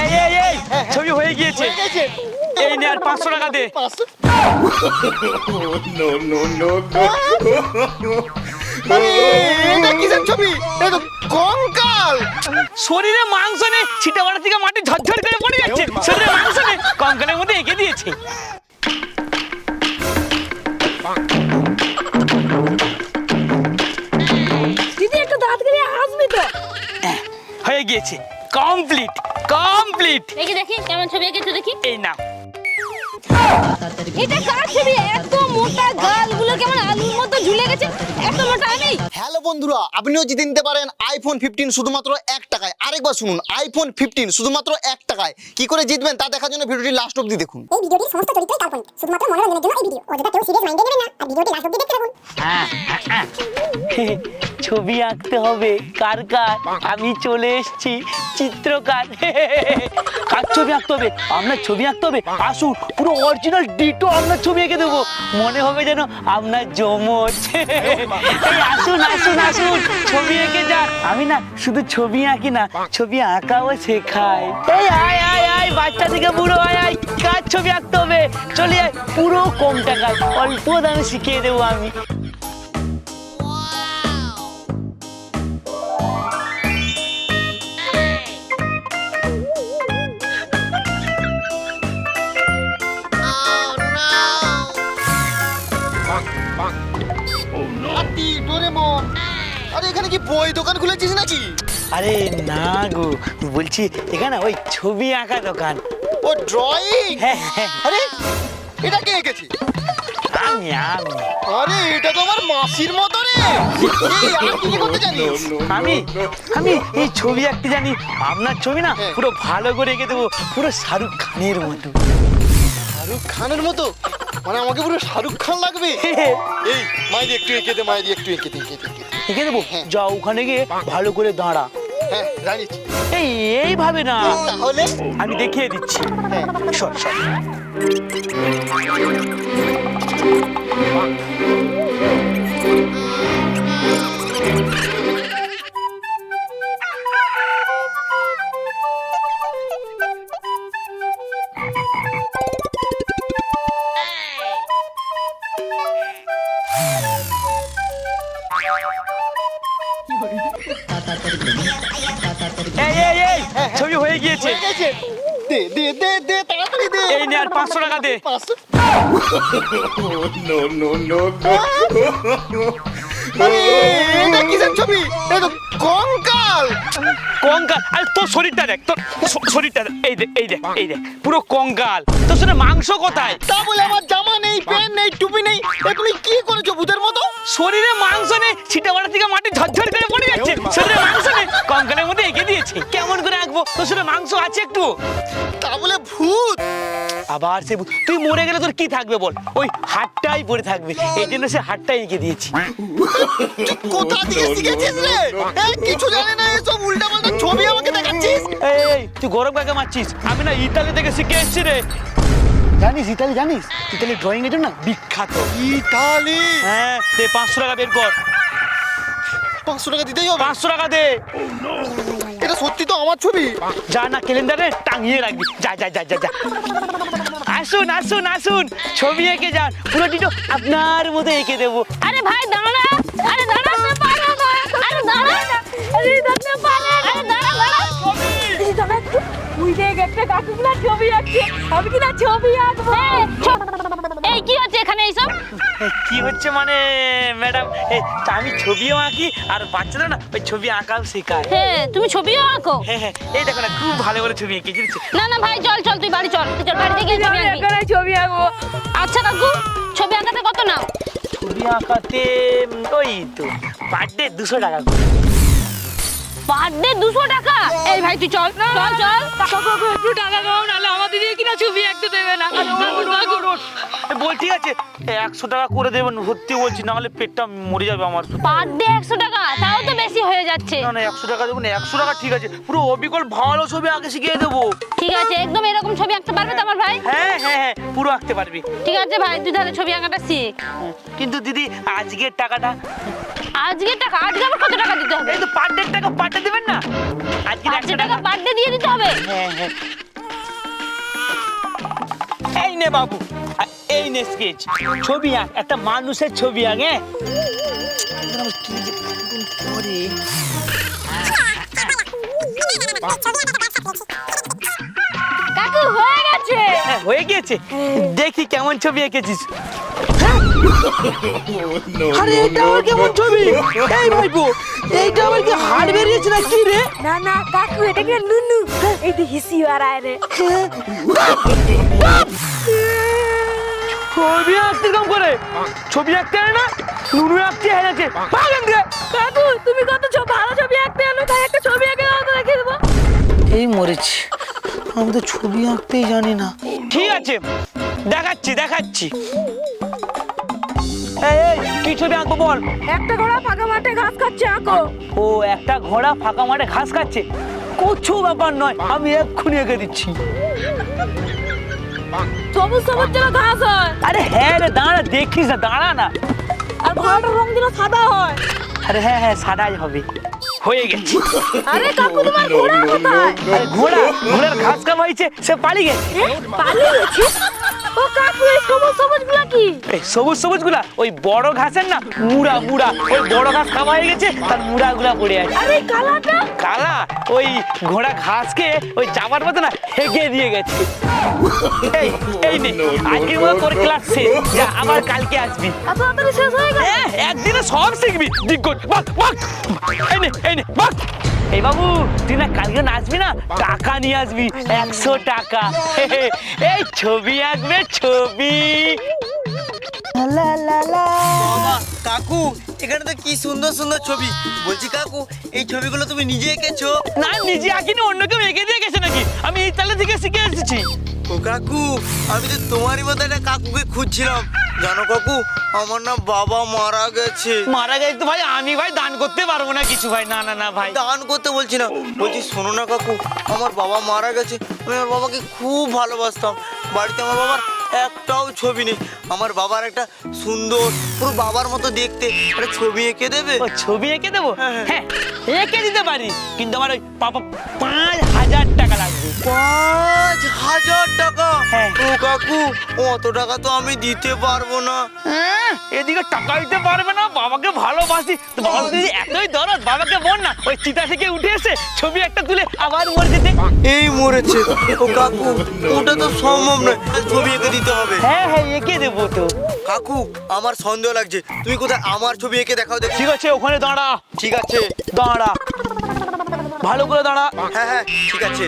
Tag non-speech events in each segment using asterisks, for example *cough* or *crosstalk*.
এই এই এই ছবি হয়ে গিয়েছে। এই নে আর পাঁচশো টাকা দে। No, no, no, no. আরে এটা কিসের ছবি? কঙ্কাল! শরীরে মাংস নেই ছিটা ছিটাবাড়া থেকে মাটি ঝরঝর করে পড়ে যাচ্ছে। শরীরে মাংস নেই কঙ্কালের মধ্যে এঁকে দিয়েছে। দিদি একটু তাড়াতাড়ি আসবি তো হয়ে গিয়েছে। কমপ্লিট কমপ্লিট দেখি দেখি কেমন ছবি এঁকেছো দেখি। এই না এটা কার ছবি? এত মোটা গালগুলো কেমন আলুর মতো ঝুলে গেছে? এত মোটা আমি? হ্যালো বন্ধুরা আপনিও জিতে নিতে পারেন আইফোন ফিফটিন শুধুমাত্র এক টাকায়। আরেকবার শুনুন আইফোন ফিফটিন শুধুমাত্র এক টাকায়। কি করে জিতবেন তা দেখার জন্য ভিডিওটি লাস্ট অব্দি দেখুন। এই ভিডিওটির সমস্ত চরিত্রই কাল্পনিক। শুধুমাত্র মনোরঞ্জনের জন্য এই ভিডিও। অযথা কেউ সিরিয়াস মাইন্ডে নেবেন না আর ভিডিওটি লাস্ট অব্দি দেখতে থাকুন। ছবি আঁকতে হবে। কার কার? আমি চলে এসেছি চিত্রকার। কার ছবি আঁকতে হবে? আপনার ছবি আঁকতে হবে? আসুন পুরো অরিজিনাল ডিটো আপনার ছবি এঁকে দেবো। মনে হবে যেন আপনার জমজ। এই আসুন আসুন আসুন ছবি এঁকে যান আমি না, শুধু ছবি আঁকি না, ছবি আঁকাও শেখাই। এই, আয় আয় আয়, বাচ্চা থেকে বুড়ো, আয় আয়, কার ছবি আঁকতে হবে? চলে আয়, পুরো কম টাকায় অল্প দামে শিখিয়ে দেবো আমি। কি বই দোকান খুলেছিস নাকি? আরে না গো বলছি এখানে ওই ছবি আঁকা দোকান। ও ড্রয়িং হ্যাঁ হ্যাঁ। আরে এটা কে এঁকেছে? আমি আমি। আরে এটা তো আমার মাসির মতো রে। আমি আমি এই ছবি আঁকতে জানি। আপনার ছবি না হ্যাঁ। পুরো ভালো করে এঁকে দেবো পুরো শাহরুখ খানের মতো। শাহরুখ খানের মতো? মানে আমাকে পুরো শাহরুখ খান লাগবে? এই মাইরি একটু এঁকে দে মাইরি একটু এঁকে দে এঁকে দে, দে। দেবো হ্যাঁ। যা ওখানে গিয়ে ভালো করে দাঁড়া। হ্যাঁ এই এইভাবে না। তাহলে? আমি দেখিয়ে দিচ্ছি। হ্যাঁ। সর সর। ছবি হয়ে গিয়েছে। দে দে দে দে তাড়াতাড়ি দে। এই নে আর পাঁচশো টাকা দে. এটা কিসের ছবি? এটা তো কঙ্কাল। কঙ্কাল। আরে তোর শরীরটা দেখ তোর শরীরটা এই দেখ এই দেখ এই দেখ পুরো কঙ্কাল। তোর সাথে মাংস কোথায়? তা বলে আমার জামা নেই প্যান্ট নেই টুপি নেই। তুমি কি করেছ ভূতের মতো? শরীরে মাংস নেই ছিটাবাড়া থেকে মাটি ঝরঝর করে পড়ে যাচ্ছে। শরীরে মাংস নেই কঙ্কালের মধ্যে এঁকে দিয়েছে। কেমন করে আঁকবো? তোর সাথে মাংস আছে একটু? তা বলে ভূত। আবার সে ভূত- তুই মরে গেলে তোর কি থাকবে বল? ওই হাটটাই পড়ে থাকবে। এই জন্য সে হাটটাই এঁকে দিয়েছি। তুই কোথা থেকে শিখেছিস রে? এ, কিছু জানে না এসব উল্টা পাল্টা ছবি আমাকে দেখাচ্ছিস? এই এই, তুই গরম কাকে মারছিস? আমি না ইতালি থেকে শিখে এসেছি রে। জানিস ইতালি জানিস? ইতালি ড্রয়িং এর জন্য বিখ্যাত। ইতালি? হ্যাঁ দে পাঁচশো টাকা বের কর। পাঁচশো টাকা দিতেই হবে? পাঁচশো টাকা দে। এটা সত্যি তো আমার ছবি? যা না ক্যালেন্ডারে টাঙিয়ে রাখবি। যা যা যা যা যা। আসুন আসুন আসুন। ছবি এঁকে যান। পুরো ডিটো আপনার মতো এঁকে দেবো। আরে ভাই দাঁড়া আরে দাঁড়া আমি কি না ছবি আঁকবো? এই কি হচ্ছে এখানে এইসব? কি হচ্ছে মানে ম্যাডাম? আমি ছবিও আঁকি আর বাচ্চারা না ওই ছবি আঁকাও শেখায়। হ্যাঁ তুমি ছবিও আঁকো? হ্যাঁ হ্যাঁ এই দেখো না খুব ভালো করে ছবি এঁকে দিচ্ছে না না ভাই চল চল তুই বাড়ি চল তুই চল বাড়িতে গিয়ে ছবি আঁকবি ছবি আঁকবো। আচ্ছা কাকু ছবি আঁকাতে কত নাও? ছবি আঁকাতে ওই তো পার ডে দুশো টাকা করে। পার ডে দুশো টাকা এই ভাই তুই চল চল চল টাকা দাও নাহলে আমাদের দিয়ে কিনা ছবি আঁকতে দেবে না বল ঠিক আছে একশো টাকা করে দেবেন সত্যি বলছি নাহলে পেটটা মরে যাবে আমার। পার ডে একশো টাকা তাও তো বেশি হয়ে যাচ্ছে। না না একশো টাকা দেবেন একশো টাকা ঠিক আছে পুরো অবিকল ভালো ছবি আগে শিখিয়ে দেবো। ঠিক আছে একদম এরকম ছবি আঁকতে পারবে তো আমার ভাই? হ্যাঁ হ্যাঁ হ্যাঁ পুরো আঁকতে পারবি। ঠিক আছে ভাই তুই তাহলে ছবি আঁকাটা শিখ। কিন্তু দিদি আজকের টাকাটা আজকের টাকা আজকে আবার কত টাকা দিতে হবে? এই তো পার ডে টাকা পার ডে দেবেন না? আজকে 100 টাকা পার ডে দিয়ে দিতে হবে? হ্যাঁ হ্যাঁ। নে বাবু। আর এই নে স্কেচ ছবি আঁক একটা মানুষের ছবি আঁক হ্যাঁ? কাকু হয়ে গেছে। হ্যাঁ, হয়ে গিয়েছে। দেখি কেমন ছবি এঁকেছিস। আরে এটা আবার কেমন ছবি? এই ভাইপো এইটা আবার কি হাড় বেরিয়েছে না কি রে? না না কাকু এটা কি নুনু? এই দেখি সিওয়ার আয় রে। ছবি আঁকতে কম করে। ছবি আঁকতে হয় না নুনু আঁকতে হয়ে যাচ্ছে। পাগল রে কাকু তুমি কত ভালো ছবি আঁকতে জানো তাই একটা ছবি এঁকে দাও তো রেখে দেবো। এই মরেছি। আমি তো ছবি আঁকতেই জানি না। ঠিক আছে দেখাচ্ছি দেখাচ্ছি। এই, এই, কি ছবি আঁকবো বল? একটা ঘোড়া ফাঁকা মাঠে ঘাস খাচ্ছে আঁকো। ও একটা ঘোড়া ফাঁকা মাঠে ঘাস খাচ্ছে? কিছু ব্যাপার নয় আমি এক্ষুনি এঁকে দিচ্ছি। সবুজ সবুজ যেন ঘাস হয় আরে হ্যাঁ রে দাঁড়া দেখিস না দাঁড়া না আর ঘোড়াটার রং যেন সাদা হয় আরে হ্যাঁ হ্যাঁ সাদাই হবে হয়ে গেছে আরে কাকু তোমার ঘোড়া কোথায় আরে ঘোড়া ঘোড়ার ঘাস খাওয়া হয়েছে সে পালিয়ে গেছে এ, পালিয়ে গেছে ও কাকু এই সবুজ সবুজগুলা কি? এই সবুজ সবুজগুলা ওই বড় ঘাসের না মুড়া মুড়া। ওই বড় ঘাস খাওয়া হয়ে গেছে তার মুড়া গুলা পড়ে আছে। আরে কালাটা? কালা? ওই ঘোড়া ঘাসকে ওই চাপার মতো না হেগে দিয়ে গেছে। এই এই নে আজকের মতো তোর ক্লাস শেষ। যা আবার কালকে আসবি। এত তাড়াতাড়ি শেষ হয়ে গেল? হ্যাঁ একদিনে সব শিখবি। দিগ্গজ বাক বাক এই নে এই নে বাক এই বাবু তুই না কালকে না আসবি না? টাকা নিয়ে আসবি একশো টাকা। *laughs* এই ছবি আঁকবে ছবি। লা লা লা। কাকু এখানে তো কি সুন্দর সুন্দর ছবি। বলছি কাকু এই ছবিগুলো তুমি নিজে এঁকেছো? না নিজে আঁকিনি অন্য কেউ এঁকে দিয়ে গেছে নাকি? আমি এই তালে থেকে শিখে এসেছি। ও কাকু আমি তো তোমারই মতো একটা কাকুকে খুঁজছিলাম। জানো কাকু আমার না বাবা মারা গেছে। মারা গেছে তো ভাই আমি ভাই দান করতে পারব না কিছু ভাই না না না ভাই। দান করতে বলছি না। বলছি শোনো না কাকু আমার বাবা মারা গেছে। আমি আমার বাবাকে খুব ভালোবাসতাম। বাড়িতে আমার বাবার একটাও ছবি নেই। আমার বাবার একটা সুন্দর পুরো বাবার মতো দেখতে। একটা ছবি এঁকে দেবে? ও ছবি এঁকে দেবো? হ্যাঁ, হ্যাঁ। এঁকে দিতে পারি। কিন্তু আমার ওই পাপা পাঁচ হাজার টাকা লাগবে। পাঁচ হাজার টাকা? হ্যাঁ। ও কাকু অত টাকা তো আমি দিতে পারব না। হ্যাঁ, এদিকে টাকা দিতে পারবে না বাবাকে ভালোবাসি। বাবা যদি এতই দরদ বাবাকে বল না ওই চিতা থেকে উঠে এসে ছবি একটা তুলে আবার মরে যেতে এই মরেছে। ও কাকু ওটা তো সম্ভব নয় ছবি এঁকে দিতে হবে। হ্যাঁ হ্যাঁ এঁকে দেবো তো। কাকু আমার সন্দেহ লাগছে। তুমি কোথায় আমার ছবি এঁকে দেখাও দেখি। ঠিক আছে ওখানে দাঁড়া। ঠিক আছে। দাঁড়া। ভালো করে দাঁড়া। হ্যাঁ হ্যাঁ ঠিক আছে।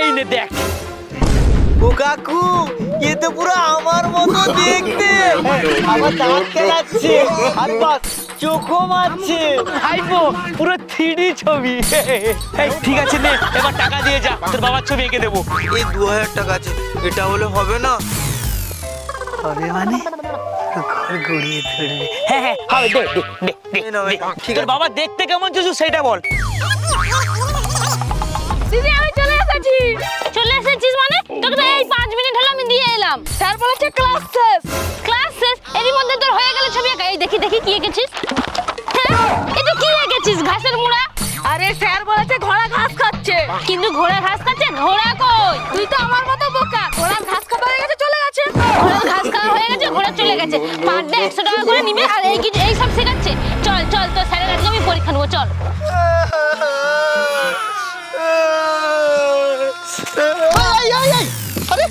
এই নে দেখ। ও কাকু এ তো পুরো আমার মতো দেখতে। আমার দাঁত কেলাচ্ছে আর বাস চোখও মারছে। ভাইপো পুরো থ্রি ছবি। এই ঠিক আছে নে এবার টাকা দিয়ে যা তোর বাবার ছবি এঁকে দেবো। এই দু হাজার টাকা আছে এটা হলে হবে না। হবে মানে? ঘর গড়িয়ে ধরবে হ্যাঁ হ্যাঁ হবে দে দে তোর। বাবা দেখতে কেমন চুচু সেটা বল। দিদি আমি চলে এসেছি। তোকে তো এই পাঁচ মিনিট হলো আমি দিয়ে এলাম। স্যার বলেছে ক্লাস শেষ। ক্লাস শেষ? এরই মধ্যে তোর হয়ে গেল ছবি আঁকা। এই দেখি দেখি কি এঁকেছিস। হ্যাঁ এই তো কি এঁকেছিস? ঘাসের মুড়া? আরে স্যার বলেছে ঘোড়া ঘাস খাচ্ছে। কিন্তু ঘোড়া ঘাস খাচ্ছে? ঘোড়া কই? তুই তো আমার মতো বোকা। ঘোড়া ঘাস খাওয়া হয়ে গেছে চলে গেছে। ঘোড়া ঘাস খাওয়া হয়ে গেছে ঘোড়া চলে গেছে। পার ডে একশো টাকা করে নিবে আর এই কিছু এই সব শেখাচ্ছে। চল চল তো স্যারের আজকে আমি পরীক্ষা নেব চল। আরে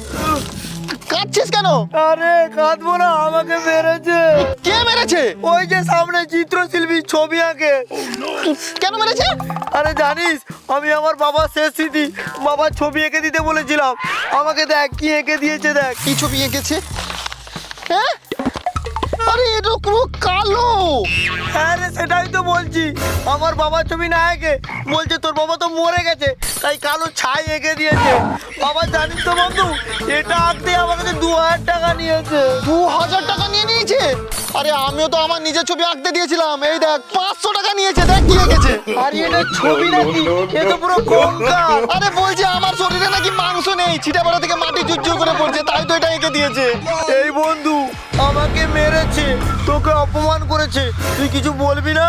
কাঁদছিস কেন? আরে কাঁদবো না আমাকে মেরেছে। কে মেরেছে? ওই যে সামনে চিত্রশিল্পী ছবি আঁকে। কেন মেরেছে? আরে জানিস আমি আমার বাবার শেষ স্মৃতি বাবার ছবি এঁকে দিতে বলেছিলাম। আমাকে দেখ কি এঁকে দিয়েছে দেখ। কি ছবি এঁকেছে? হ্যাঁ? আরে এটা পুরো কালো। হ্যাঁ রে সেটাই তো বলছি। আমার বাবার ছবি না এঁকে বলছে তোর বাবা তো মরে গেছে তাই কালো ছাই এঁকে দিয়েছে। বাবা জানিস তো বন্ধু এটা আঁকতে আমার কাছে দু হাজার টাকা নিয়েছে। দু হাজার টাকা নিয়ে নিয়েছে? আরে আমিও তো আমার নিজের ছবি আঁকতে দিয়েছিলাম। এই দেখ পাঁচশো টাকা নিয়েছে দেখ কি এঁকেছে। আর এটা ছবি নাকি এ তো পুরো কঙ্কাল। আরে বলছে আমার শরীরে নাকি মাংস নেই ছিটাপাড়া থেকে মাটি চুরচুর করে পড়ছে তাই তো এটা এঁকে দিয়েছে। এই বন্ধু আমাকে মেরেছে তোকে অপমান করেছে। তুই কিছু বলবি না?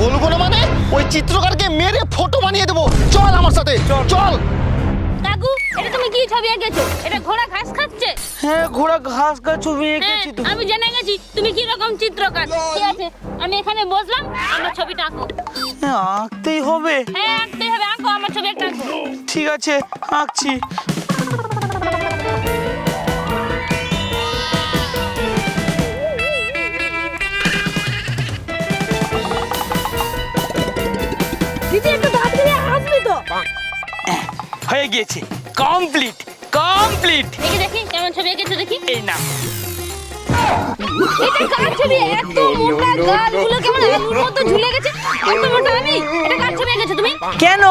বলব না মানে? ওই চিত্রকারকে মেরে ফটো বানিয়ে দেবো। চল আমার সাথে চল। কাকু এটা তুমি কি ছবি এঁকেছো? এটা ঘোড়া ঘাস খাচ্ছে? হ্যাঁ ঘোড়া ঘাস ঘাস ছবি হ্যাঁ এঁকেছি তো আমি জেনে গেছি তুমি কি রকম চিত্রকার ঠিক আছে আমি এখানে বসলাম আমার ছবিটা আঁকো। হ্যাঁ, আঁকতেই হবে। হ্যাঁ আঁকতে হবে আঁকো আমার ছবি একটা আঁকো। ঠিক আছে আঁকছি। দিদি একটু তাড়াতাড়ি আসবি তো। হয়ে গিয়েছে। Complete complete. দেখি দেখি কেমন ছবি এঁকেছো দেখি। এই না এটা কার ছবি? এত মোটা গালগুলো কেমন আলুর মতো ঝুলে গেছে? এত মোটা আমি? এটা কার ছবি এঁকেছো তুমি? কেন?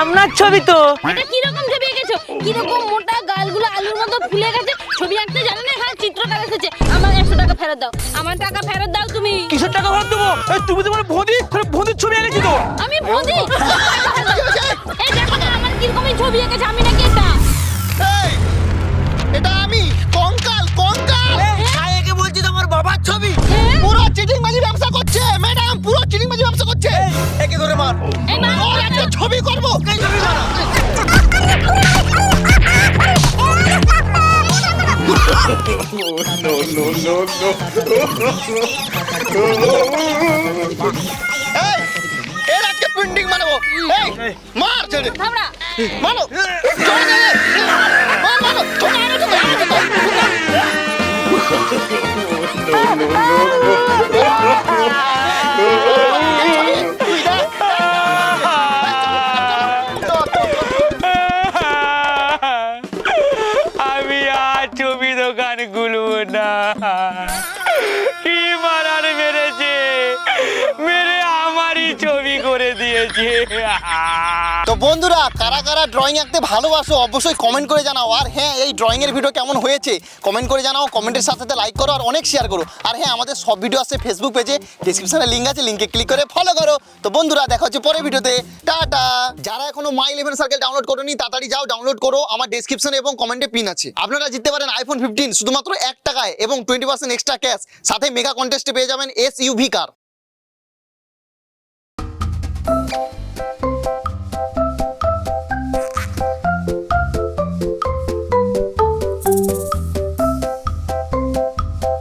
আপনার ছবি তো। এটা কি রকম ছবি এঁকেছো? কি রকম মোটা গালগুলো আলুর মতো ফুলে গেছে? ছবি আঁকতে জানো না? এখানে চিত্রকার এসেছে। আমার একশো টাকা ফেরত দাও। আমার টাকা ফেরত দাও তুমি। কিসের টাকা ফেরত দেবো? এই, তুমি তো মানে তাহলে ভোঁদির ছবি এনেছি তো? আমি বুঝি *laughs* এই দেখো আমার কিরকমই ছবি এঁকেছে আমি নাকি এটা? No, no, no, no. এই এর আজকে প্রিন্টিং বানাবো এই মার ছেড়ে থামড়া মারো। মার মারো ঠোকা আরও ঠোকা আরও ঠোকা তুই দোকান খুলবো না করে দিয়েছে। তো বন্ধুরা, কারা কারা ড্রয়িং আঁকতে ভালোবাসো অবশ্যই কমেন্ট করে জানাও। আর হ্যাঁ এই ড্রয়িং এর ভিডিও কেমন হয়েছে? কমেন্ট করে জানাও কমেন্টের সাথে সাথে লাইক করো আর অনেক শেয়ার করো। আর হ্যাঁ আমাদের সব ভিডিও আছে ফেসবুক পেজে ডিসক্রিপশনে লিঙ্ক আছে লিঙ্কে ক্লিক করে ফলো করো। তো বন্ধুরা, দেখা হচ্ছে পরের ভিডিওতে টাটা! যারা এখনও মাই ইলেভেন সার্কেল ডাউনলোড করোনি, তাড়াতাড়ি যাও ডাউনলোড করো। আমার ডেসক্রিপশনে এবং কমেন্টে পিন আছে। আপনারা জিততে পারেন আইফোন ফিফটিন শুধুমাত্র এক টাকায় এবং টোয়েন্টি পার্সেন্ট এক্সট্রা ক্যাশ সাথে মেগা কন্টেস্টে পেয়ে যাবেন এস ইউভি কার